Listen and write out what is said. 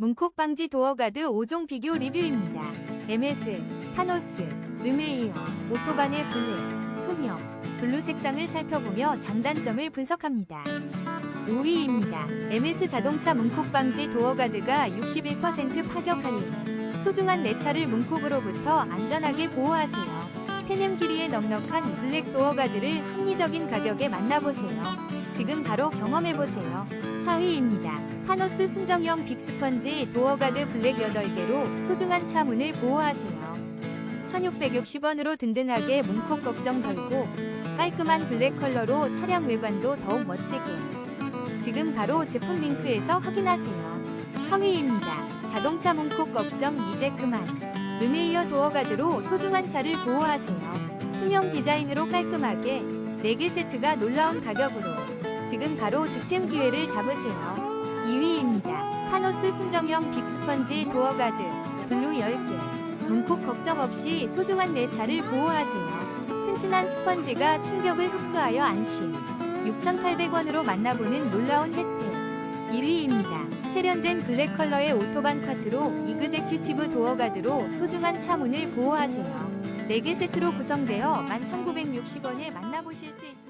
문콕 방지 도어가드 5종 비교 리뷰입니다. MS, 타노스, 르메이어, 오토반의 블랙, 투명, 블루 색상을 살펴보며 장단점을 분석합니다. 5위입니다. MS 자동차 문콕 방지 도어가드가 61% 파격 할인. 소중한 내 차를 문콕으로부터 안전하게 보호하세요. 페넴 길이의 넉넉한 블랙 도어가드를 합리적인 가격에 만나보세요. 지금 바로 경험해보세요. 4위입니다. 타노스 순정형 빅스펀지 도어가드 블랙 8개로 소중한 차 문을 보호하세요. 1660원으로 든든하게 문콕 걱정 덜고 깔끔한 블랙 컬러로 차량 외관도 더욱 멋지게. 지금 바로 제품 링크에서 확인하세요. 3위입니다. 자동차 문콕 걱정 이제 그만. 르메이어 도어가드로 소중한 차를 보호하세요. 투명 디자인으로 깔끔하게 4개 세트가 놀라운 가격으로 지금 바로 득템 기회를 잡으세요. 2위입니다. 타노스 순정형 빅스펀지 도어가드 블루 10개 문콕 걱정 없이 소중한 내 차를 보호하세요. 튼튼한 스펀지가 충격을 흡수하여 안심 6,800원으로 만나보는 놀라운 혜택 1위입니다. 세련된 블랙 컬러의 오토반 카트로 이그제큐티브 도어가드로 소중한 차 문을 보호하세요. 4개 세트로 구성되어 11,960원에 만나보실 수 있습니다.